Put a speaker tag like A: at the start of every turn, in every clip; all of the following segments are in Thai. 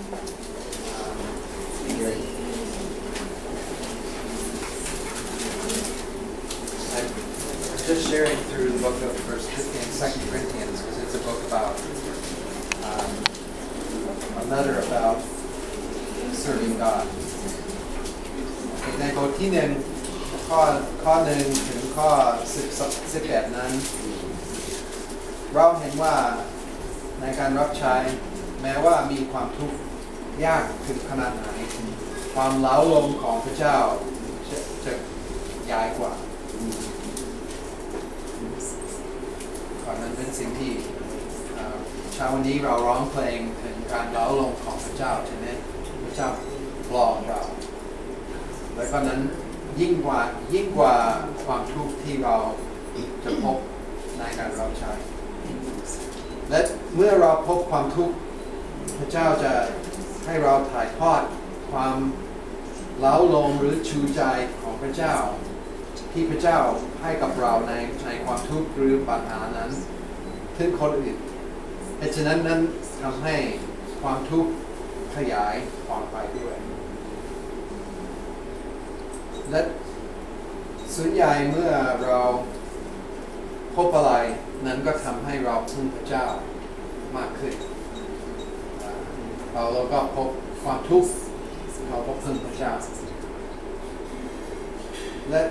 A: I'm just sharing through the book of First Corinthians, Second Corinthians, because it's a book about um, a letter about serving God. ในบทที่หนึ่งข้อข้อหนึ่งถึงข้อสิบสิบแปดนั้น เราเห็นว่าในการรับใช้แม้ว่ามีความทุกข์ ยากถึงขนาดไหน ความเล้าลมของพระเจ้าจะจะใหญ่กว่าก่อนนั้นเป็นสิ่งที่เอ่อเช้าวันนี้เราร้องเพลงถึงการเล้าลมของพระเจ้าใช่ไหมพระเจ้าปลอบเรา แล้วก็นั้นยิ่งกว่ายิ่งกว่าความทุกข์ที่เราจะพบในการรับใช้และเมื่อเราพบความทุกข์พระเจ้าจะ ให้เราถ่ายทอดความเล้าลมหรือชูใจของพระเจ้า ที่พระเจ้าให้กับเราในในความทุกข์หรือปัญหานั้นถึงคนอื่นเหตุฉะนั้นนั้นทำให้ความทุกข์ขยายความไปด้วย และส่วนใหญ่เมื่อเราพบอะไรนั้นก็ทำให้เราพึ่งพระเจ้ามากขึ้น เราเราก็พบความทุกข์เราก็พึ่งพระเจ้า และ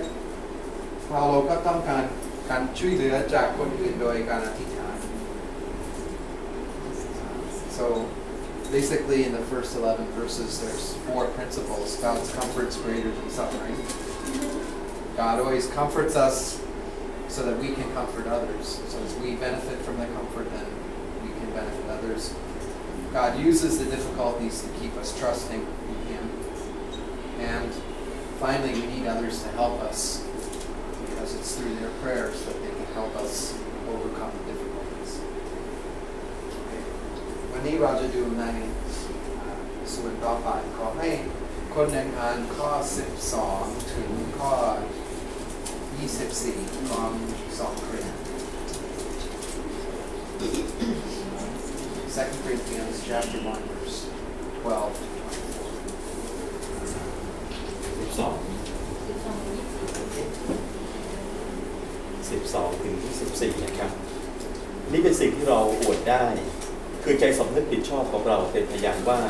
A: เราเราก็ต้องการการช่วยเหลือจากคนอื่นโดยการอธิษฐาน so basically in the first 11 verses there's four principles God's comfort's greater than suffering God always comforts us so that we can comfort others. So as we benefit from the comfort, then we can benefit others. God uses the difficulties to keep us trusting in Him. And finally, we need others to help us because it's through their prayers that they can help us overcome the difficulties. Okay. วันนี้เราจะดูในอ่าส่วนต่อไปขอให้คนในงานข้อ 12 ถึงข้อ 24ของ2 Corinthians Second Corinthians chapter 1 verse 12
B: สิบสองสิบสองถึงที่สิบสี่นะครับ นี่เป็นสิ่งที่เราอวดได้ คือใจสำนึกผิดชอบของเราเป็นพยานว่า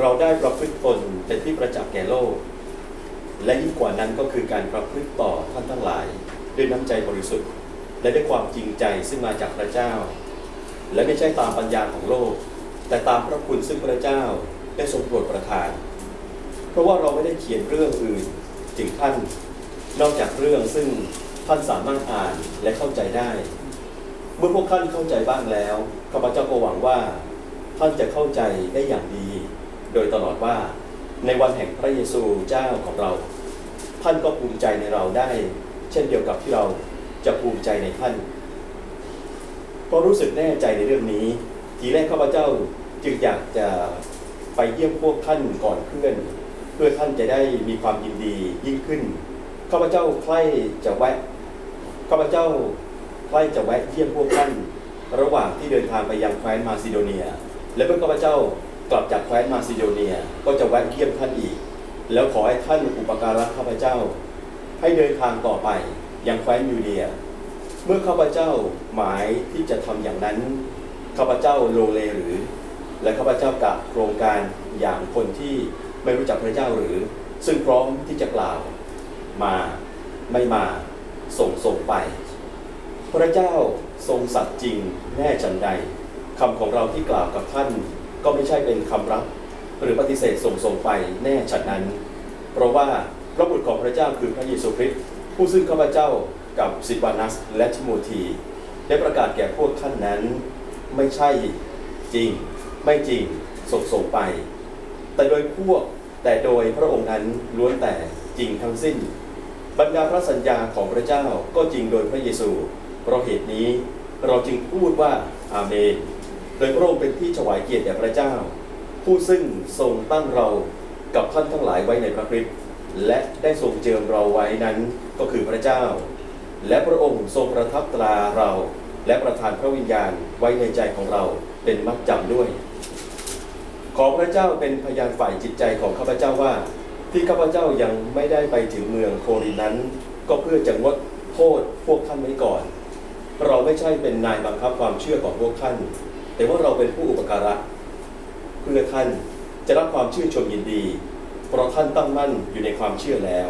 B: เราได้ประพฤติตนเป็นที่ประจักษ์แก่โลก และยิ่งกว่านั้นก็คือการประพฤติต่อท่านทั้งหลาย ด้วยน้ำใจบริสุทธิ์ และด้วยความจริงใจซึ่งมาจากพระเจ้า และไม่ใช่ตามปัญญาของโลก แต่ตามพระคุณซึ่งพระเจ้าได้ทรงโปรดประทาน เพราะว่าเราไม่ได้เขียนเรื่องอื่นถึงท่านนอกจากเรื่องซึ่งท่านสามารถอ่านและเข้าใจได้ เมื่อพวกท่านเข้าใจบ้างแล้วข้าพเจ้าก็หวังว่า ท่านจะเข้าใจได้อย่างดี โดยตลอดว่าในวันแห่งพระเยซูเจ้าของเรา ท่านก็ภูมิใจในเราได้ เช่นเดียวกับที่เราจะภูมิใจในท่าน ก็รู้สึกแน่ใจในเรื่องนี้ ทีแรกข้าพเจ้าจึงอยากจะไปเยี่ยมพวกท่านก่อนเพื่อน เพื่อท่านจะได้มีความยินดียิ่งขึ้นข้าพเจ้าใคร่จะแวะข้าพเจ้าใคร่จะแวะเยี่ยมพวกท่าน ระหว่างที่เดินทางไปยังแคว้นมาซิโดเนีย และเมื่อข้าพเจ้ากลับจากแคว้นมาซิโดเนียก็จะแวะเยี่ยมท่านอีก แล้วขอให้ท่านอุปการะข้าพเจ้า ให้เดินทางต่อไปยังแคว้นยูเดีย เมื่อข้าพเจ้าหมายที่จะทำอย่างนั้นข้าพเจ้าโลเลหรือ และข้าพเจ้ากะโครงการอย่างคนที่ไม่รู้จักพระเจ้าหรือ ซึ่งพร้อมที่จะกล่าวมาไม่มาส่งส่งไป พระเจ้าทรงสัตย์จริงแน่จันใดคำของเราที่กล่าวกับท่าน ก็ไม่ใช่เป็นคำรับ หรือปฏิเสธส่งส่งไปแน่ฉันนั้น เพราะว่าพระบุตรของพระเจ้าคือพระเยซูคริสต์ผู้ซึ่งข้าพเจ้า กับซิวานัสและทิโมธีได้ประกาศแก่พวกท่านนั้นไม่ใช่จริง ไม่จริงส่งส่งไป แต่โดยพวกแต่โดยพระองค์นั้นล้วนแต่จริงทั้งสิ้น บรรดาพระสัญญาของพระเจ้าก็จริงโดยพระเยซู เพราะเหตุนี้เราจึงพูดว่าอาเมน โดยพระองค์เป็นที่ถวายเกียรติแด่พระเจ้า ผู้ซึ่งทรงตั้งเรากับท่านทั้งหลายไว้ในพระคริสต์และได้ทรงเจิมเราไว้นั้นก็คือพระเจ้า และพระองค์ทรงประทับตราเรา และประทานพระวิญญาณไว้ในใจของเราเป็นมัดจำด้วย ขอพระเจ้าเป็นพยานฝ่ายจิตใจของข้าพเจ้าว่า ที่ข้าพเจ้ายังไม่ได้ไปถึงเมืองโครินนั้น ก็เพื่อจะงดโทษพวกท่านไว้ก่อน เราไม่ใช่เป็นนายบังคับความเชื่อของพวกท่าน แต่ว่าเราเป็นผู้อุปการะ เพื่อท่านจะรับความชื่นชมยินดี เพราะท่านตั้งมั่นอยู่ในความเชื่อแล้ว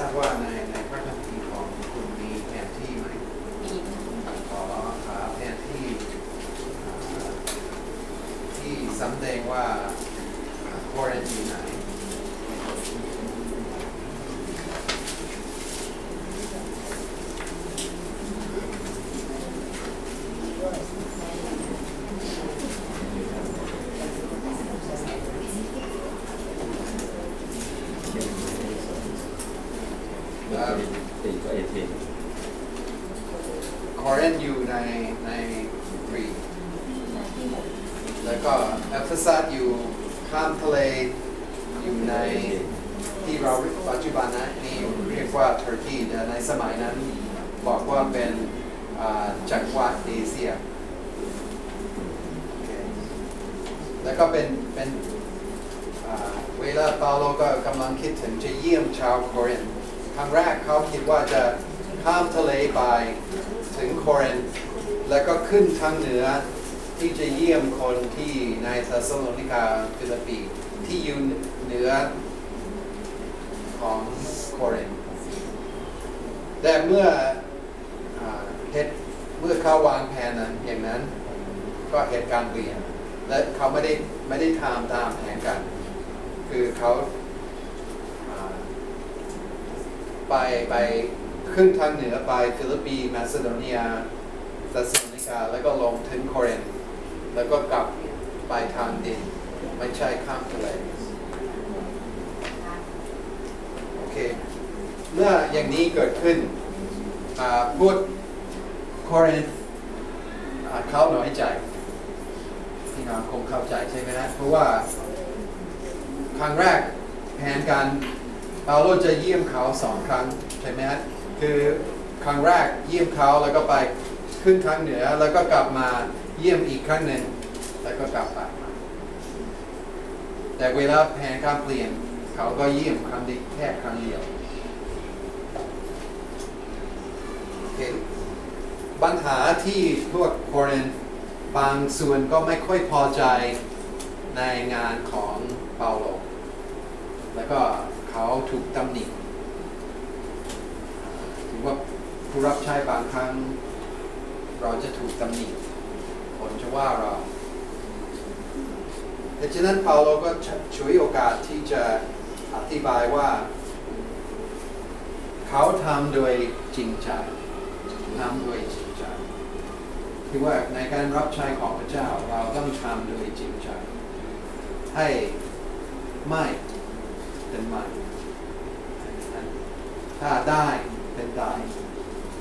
A: ผมไม่ทราบว่าในในพระคัมภีร์ของคุณมีแผนที่ไหม
C: มี
A: ขอหาแผนที่อ่าที่สำแดงว่าโคเรนอยู่ไหน แล้ว
B: ตีก็เอเทน
A: คอเรนอยู่ในในกรีกแล้วก็เอฟเฟซัสอยู่ข้ามทะเลอยู่ในที่เราปัจจุบันนะนี่เรียกว่าตุรกีแต่ในสมัยนั้นบอกว่าเป็นอ่าจักรวรรดิเอเชียโอเค แล้วก็เป็นเป็นอ่าเวลาเปาโลก็กำลังคิดถึงจะเยี่ยมชาวโครินธ์ครั้งแรกเขาคิดว่าจะข้ามทะเลไปถึงโครินธ์แล้วก็ขึ้นทางเหนือที่จะเยี่ยมคนที่ในเทสโลนิกาฟิลิปปีที่อยู่เหนือของโครินธ์แต่เมื่ออเหตุเมื่อเขาวางแผนนั้นอย่างนั้นก็เหตุการณ์เปลี่ยน และเขาไม่ได้ไม่ได้ทำตามแผนกันคือเขาไปไปขึ้นทางเหนือไปฟิลิปปีน์มาซิโดเนียเทสโลนิกาแล้วก็ลงถึงโครินแล้วก็กลับไปทางดิน ไม่ใช่ข้ามทะเลโอเค เมื่ออย่างนี้เกิดขึ้นพูดโครินธ์อ่าเขาหน้อยใจ พี่น้องคงเข้าใจใช่ไหมนะเพราะว่าครั้งแรกแผนการเปาโลจะเยี่ยมเขาสองครั้งใช่ไหมฮะคือครั้งแรกเยี่ยมเขาแล้วก็ไปขึ้นทางเหนือ แล้วก็กลับมาเยี่ยมอีกครั้งหนึ่งแล้วก็กลับไปแต่เวลาแผนการเปลี่ยนเขาก็เยี่ยมครั้งเดียวแค่ครั้งเดียวโอเคปัญหาที่พวกโครินธ์ บางส่วนก็ไม่ค่อยพอใจในงานของเปาโล แล้วก็เขาถูกตำหนิถือว่าผู้รับใช้บางครั้ง เราจะถูกตำหนิคนจะว่าเราดังนั้นเปาโลก็ช่วยโอกาสที่จะอธิบายว่า เขาทำโดยจริงใจทำโดยจริง คือว่าในการรับใช้ของพระเจ้าเราต้องทำโดยจริงใจให้ไม่เป็นไม่ถ้าได้เป็นได้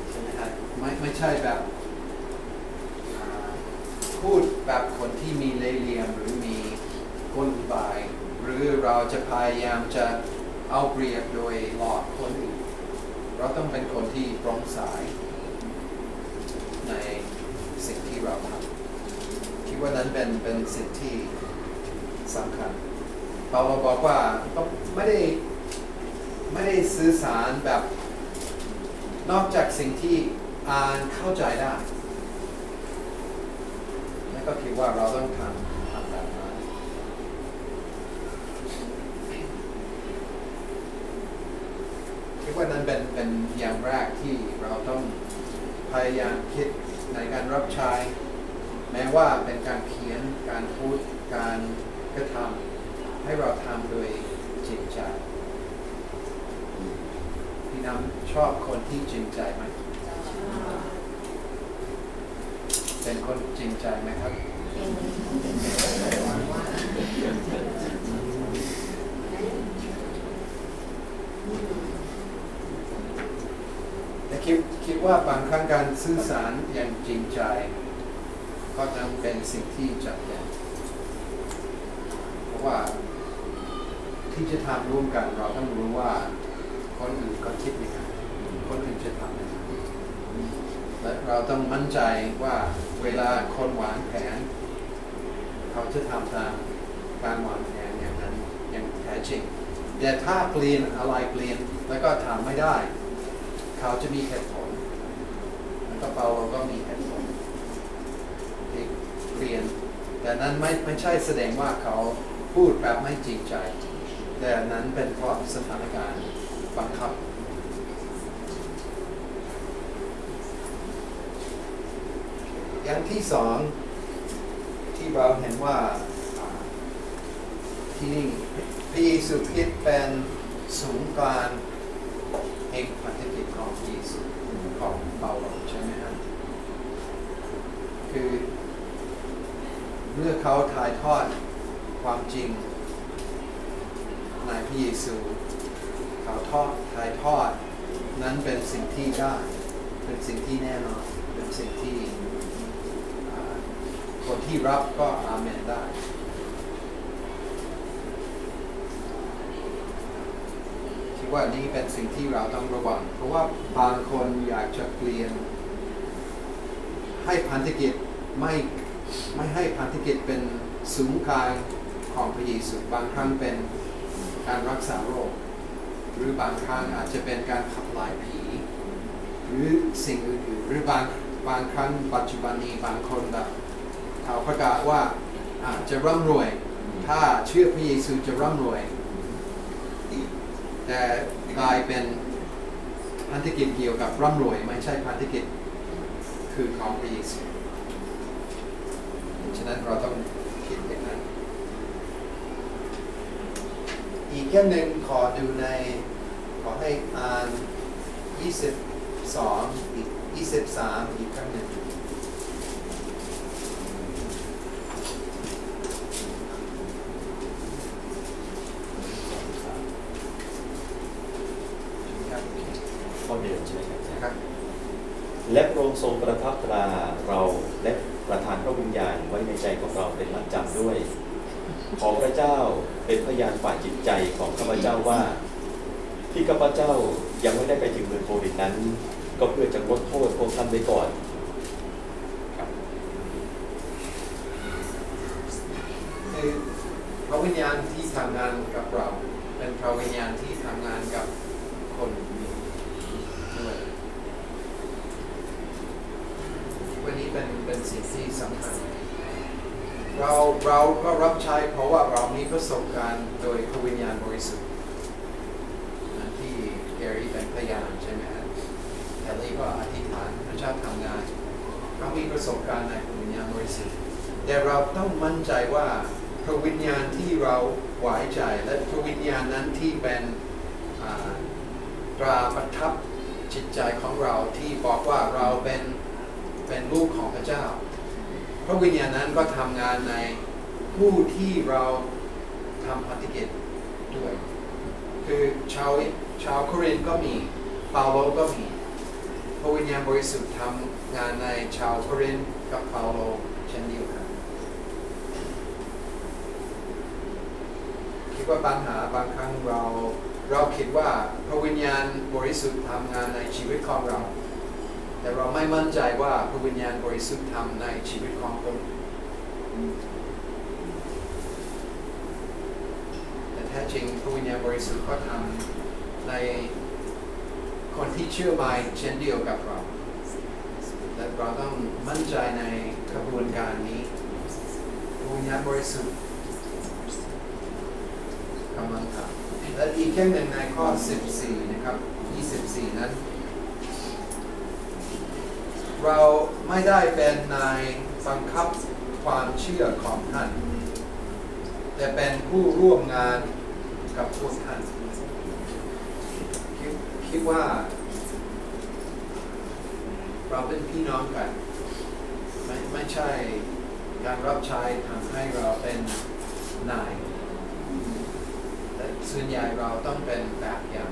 A: ใช่ไหมครับไม่ไม่ใช่แบบพูดแบบคนที่มีเล่เหลี่ยมหรือมีกลบาย หรือเราจะพยายามจะเอาเปรียบโดยหลอกคนอื่น เราต้องเป็นคนที่ปร่งใสใน ที่เราทำคิดว่านั้นเป็นเป็นสิ่งที่สำคัญเปาโลบอกว่าก็ไม่ได้ไม่ได้สื่อสารแบบนอกจากสิ่งที่อ่านเข้าใจได้แล้วก็คิดว่าเราต้องทำทำแบบนั้นคิดว่านั้นเป็นเป็นอย่างแรกที่เราต้องพยายามคิด ในการรับใช้ แม้ว่าเป็นการเขียนการพูดการกระทำให้เราทำโดยจริงใจพี่น้ำชอบคนที่จริงใจไหมเป็นคนจริงใจไหมครับ แต่ คิดคิดว่าบางครั้งการสื่อสารอย่างจริงใจ ก็จะเป็นสิ่งที่จำเป็นเพราะว่าที่จะทำร่วมกันเราต้องรู้ว่าคนอื่นก็คิดยังไงคนอื่นจะทำยังไงเราต้องมั่นใจว่าเวลาคนวางแผน เขาจะทำตามการวางแผนอย่างนั้นอย่างแท้จริงแต่ถ้าเปลี่ยนอะไรเปลี่ยนแล้วก็ทำไม่ได้ เขาจะมีเหตุผลแล้วก็เปาเราก็มีเหตุผลที่เปลี่ยน แต่นั้นไม่ไม่ใช่แสดงว่าเขาพูดแบบไม่จริงใจ แต่นั้นเป็นเพราะสถานการณ์บังคับอย่างที่สองที่เราเห็นว่าที่นี่พระเยซูคริสต์เป็นศูนย์กลาง กิจของพระเยซูของเปาโลใช่ไหมครับคือ เมื่อเขาถ่ายทอดความจริงในพระเยซูเขาทอดถ่ายทอด นั้นเป็นสิ่งที่ได้เป็นสิ่งที่แน่นอนเป็นสิ่งที่คนที่รับก็อาเมนได้ คิด ว่านี่เป็นสิ่งที่เราต้องระวัง เพราะว่าบางคนอยากจะเปลี่ยน ให้พันธกิจไม่ไม่ให้พันธกิจเป็นศูนย์กางของพระเยซูบางครั้งเป็นการรักษาโรค หรือบางครั้งอาจจะเป็นการขับไล่ผี หรือสิ่งอื่นๆหรือบางบางครั้งปัจจุบันนี้บางคนแบบเขาประกาศว่าอาจจะร่ำรวย ถ้าเชื่อพระเยซูจะร่ำรวย แต่กลายเป็นพันธกิจเกี่ยวกับร่ำรวยไม่ใช่พันธกิจคือของพระเยซูฉะนั้นเราต้องคิดอย่างนั้น อีกแค่หนึ่งขอดูใน ขอให้อ่าน 22 อีก 23 อีกครั้งหนึ่ง ครับ
B: ข้อเดิมใช่ไหมครับ
A: ครับ
B: และพระ องค์ทรงประทับตราเราและประทานพระวิญญาณไว้ในใจของเราเป็นมัดจำด้วย ขอพระเจ้าเป็นพยานฝ่ายจิตใจของข้าพเจ้าว่า ที่ข้าพเจ้ายังไม่ได้ไปถึงเมืองโครินนั้น ก็เพื่อจะลดโทษพวกท่านไว้ก่อน
A: พระวิญญาณที่ทำงานกับเรา เป็นพระวิญญาณที่ทำงานกับคนด้วยวันนี้ เป็นเป็นสิ่งที่สำคัญเราเราก็รับใช้เพราะว่าเรามีประสบการณ์โดยพระวิญญาณบริสุทธิ์ที่แกรี่เป็นพยานใช่ไหมครับแฮร์รี่ก็อธิษฐานพระเจ้าทำงานเรามีประสบการณ์ในพระวิญญาณบริสุทธิ์แต่เราต้องมั่นใจว่าพระวิญญาณที่เราไว้ใจและพระวิญญาณนั้นที่เป็นตราประทับจิตใจของเราที่บอกว่าเราเป็น เป็นลูกของพระเจ้า พระวิญญาณนั้นก็ทำงานในผู้ที่เราทำพันธกิจด้วย คือชาวชาวโครินก็มีเปาโลก็มีพระวิญญาณบริสุทธิ์ทำงานในชาวโครินกับเปาโลเช่นเดียวกันคิดว่าปัญหาบางครั้งเราเราคิดว่าพระวิญญาณบริสุทธิ์ทำงานในชีวิตของเรา แต่เราไม่มั่นใจว่าพระวิญญาณบริสุทธิ์ทำในชีวิตของคนแต่แท้จริงพระวิญญาณบริสุทธิ์ก็ทำในคนที่เชื่อมาเช่นเดียวกับเราและเราต้องมั่นใจในกระบวนการนี้พระวิญญาณบริสุทธิ์กำลังทำและอีกแค่หนึ่งในข้อ 14 นะครับ 24 นั้น เราไม่ได้เป็นนายบังคับความเชื่อของท่าน แต่เป็นผู้ร่วมงานกับพวกท่านคิดคิดว่า เราเป็นพี่น้องกันไม่ไม่ใช่การรับใช้ทำให้เราเป็นนายแต่ส่วนใหญ่เราต้องเป็นแบบอย่าง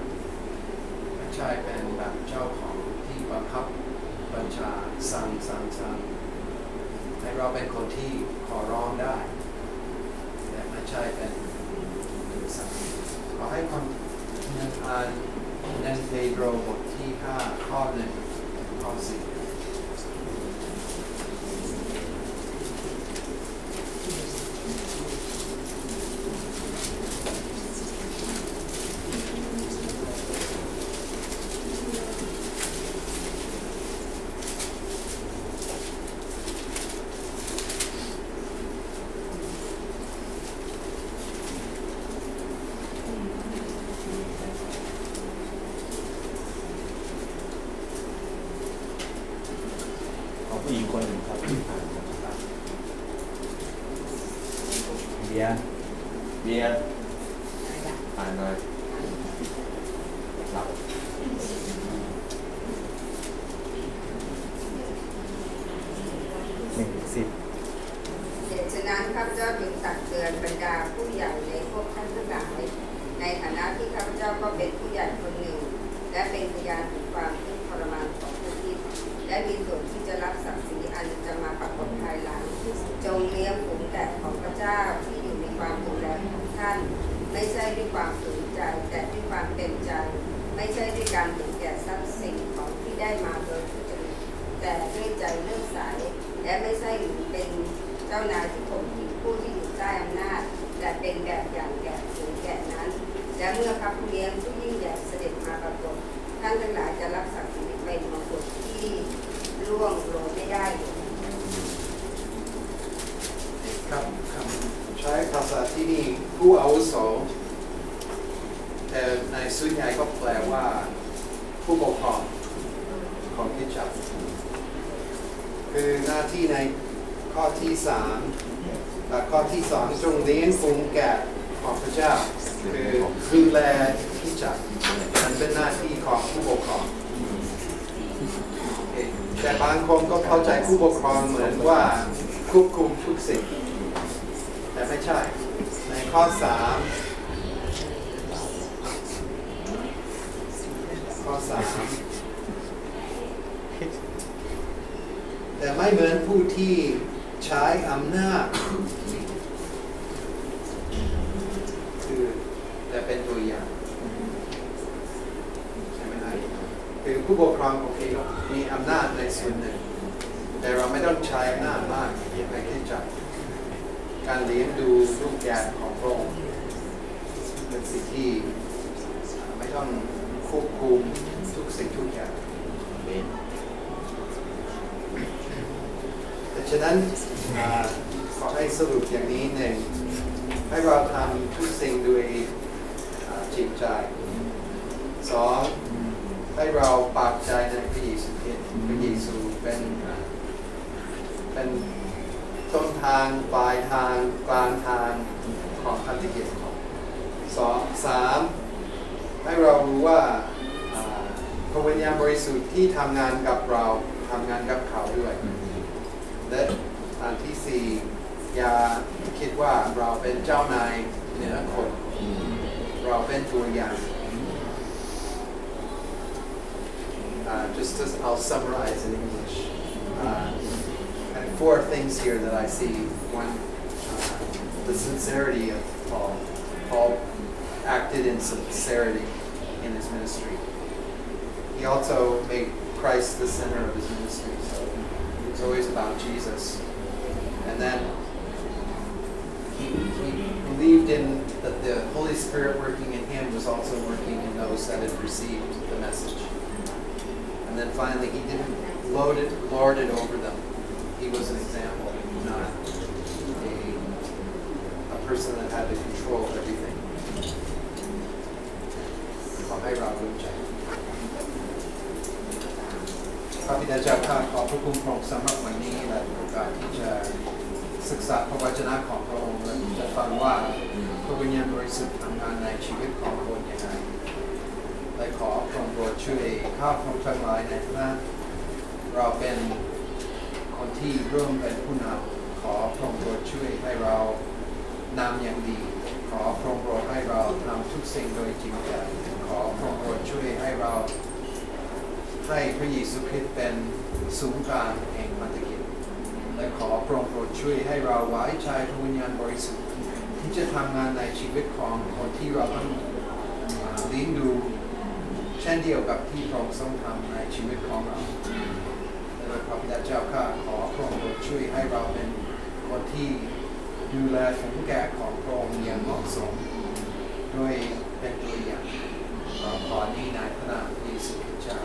A: ไม่ใช่เป็นแบบเจ้าของที่บังคับ บัญชาสั่งสั่งสั่งให้เราเป็นคนที่ขอร้องได้ แต่ไม่ใช่เป็นสั่งขอให้ความยังอ่านในเปโดรบทที่ 5 ข้อหนึ่งข้อสี่
C: ผู้หญิงคนหนึ่งครับเบียร์
B: เบียร์อ่านหน่อยหลับ
C: หนึ่งถึงสิบ
D: เหตุฉะนั้นข้าพเจ้าจึงตักเตือนบ รรดาผู้ใหญ่ในพวกท่านทั้งหลายในฐานะที่ข้าพเจ้าก็เป็นผู้ใหญ่คนหนึ่ง และเป็นพยาน่วงโรยไม่ได้
A: ครับคำใช้ภาษาที่นี่ผู้อาวุโสแต่ในส่วนใหญ่ก็แปลว่า ผู้ปกครองของคริจักรคือหน้าที่ในข้อที่สามและข้อที่สองจงเลี้ยงฝูงแกะของพระเจ้า คือดูแลคริจักรมันเป็นหน้าที่ของผู้ปกครอง แต่บางคนก็เข้าใจผู้ปกครองเหมือนว่าควบคุมทุกสิ่ง แต่ไม่ใช่ ในข้อสามข้อสามแต่ไม่เหมือนผู้ที่ใช้อำนาจ คือแต่เป็นตัวอย่างใช่ไหมครับคือ ผู้ปกครองโอเคก็มีอำนาจในส่วนหนึ่ง แต่เราไม่ต้องใช้อำนาจมากในที่จับการเลี้ยงดูลูกแกะของพระองค์เป็นสิ่งที่ไม่ต้องควบคุมทุกสิ่งทุกอย่าง
B: เมน
A: แต่ฉะนั้นอขอให้สรุปอย่างนี้หนึ่งให้เราทำทุกสิ่งด้วยจิตใจสอง ให้เราปากใจในพระเยซูคริสต์พระเยซูเป็นเป็นต้นทางปลายทางกลางทางของพันธกิจของสองสามให้เรารู้ว่าอ่าพระวิญญาณบริสุทธิ์ที่ทำงานกับเราทำงานกับเขาด้วย และอันที่สี่อย่าคิดว่าเราเป็นเจ้านายเหนือคน เราเป็นตัวอย่าง Uh, just as I'll summarize in English, uh, four things here that I see. One, uh, the sincerity of Paul. Paul acted in sincerity in his ministry. He also made Christ the center of his ministry, so it was always about Jesus. And then he, he believed in that the Holy Spirit working in him was also working in those that had received the message. And then finally, he didn't load it, lord it over them. He was an example, not a, a person that had to control everything. ขอให้เรารู้ใจพระบิดาเจ้าข้าขอพระคุณพระองค์สำหรับวันนี้และโอกาสที่จะศึกษาพระวจนะของพระองค์และจะฟังว่าพระวิญญาณบริสุทธิ์ทำงานในชีวิตของคนยังไง และขอพระองโปรดช่วยข้าพระองทั้งหลายในฐานะเราเป็นคนที่ร่วมเป็นผู้นำขอพระองโปรดช่วยให้เรานำอย่างดี ขอพระองโปรดให้เราทำทุกสิ่งโดยจริงใจขอพระองโปรดช่วยให้เราให้พระเยซูคริสต์เป็นศูนย์กลางแห่งพันธกิจและขอพระองค์โปรดช่วยให้เราไว้ใจพระวิญญาณบริสุทธิ์ที่จะทำงานในชีวิตของคนที่เราต้องเลี้ยงดู ช่นเดียวกับที่พระองค์ทรงทำในชีวิตของเราโดยพระบิดาเจ้าข้าขอพระองค์โปรดช่วยให้เราเป็นคนที่ดูแลฝูงแก่ของพระองค์อย่างเหมาะสมด้วยเป็นตัวอย่างขอนี้นายพระนามเยซูสุดเจ้า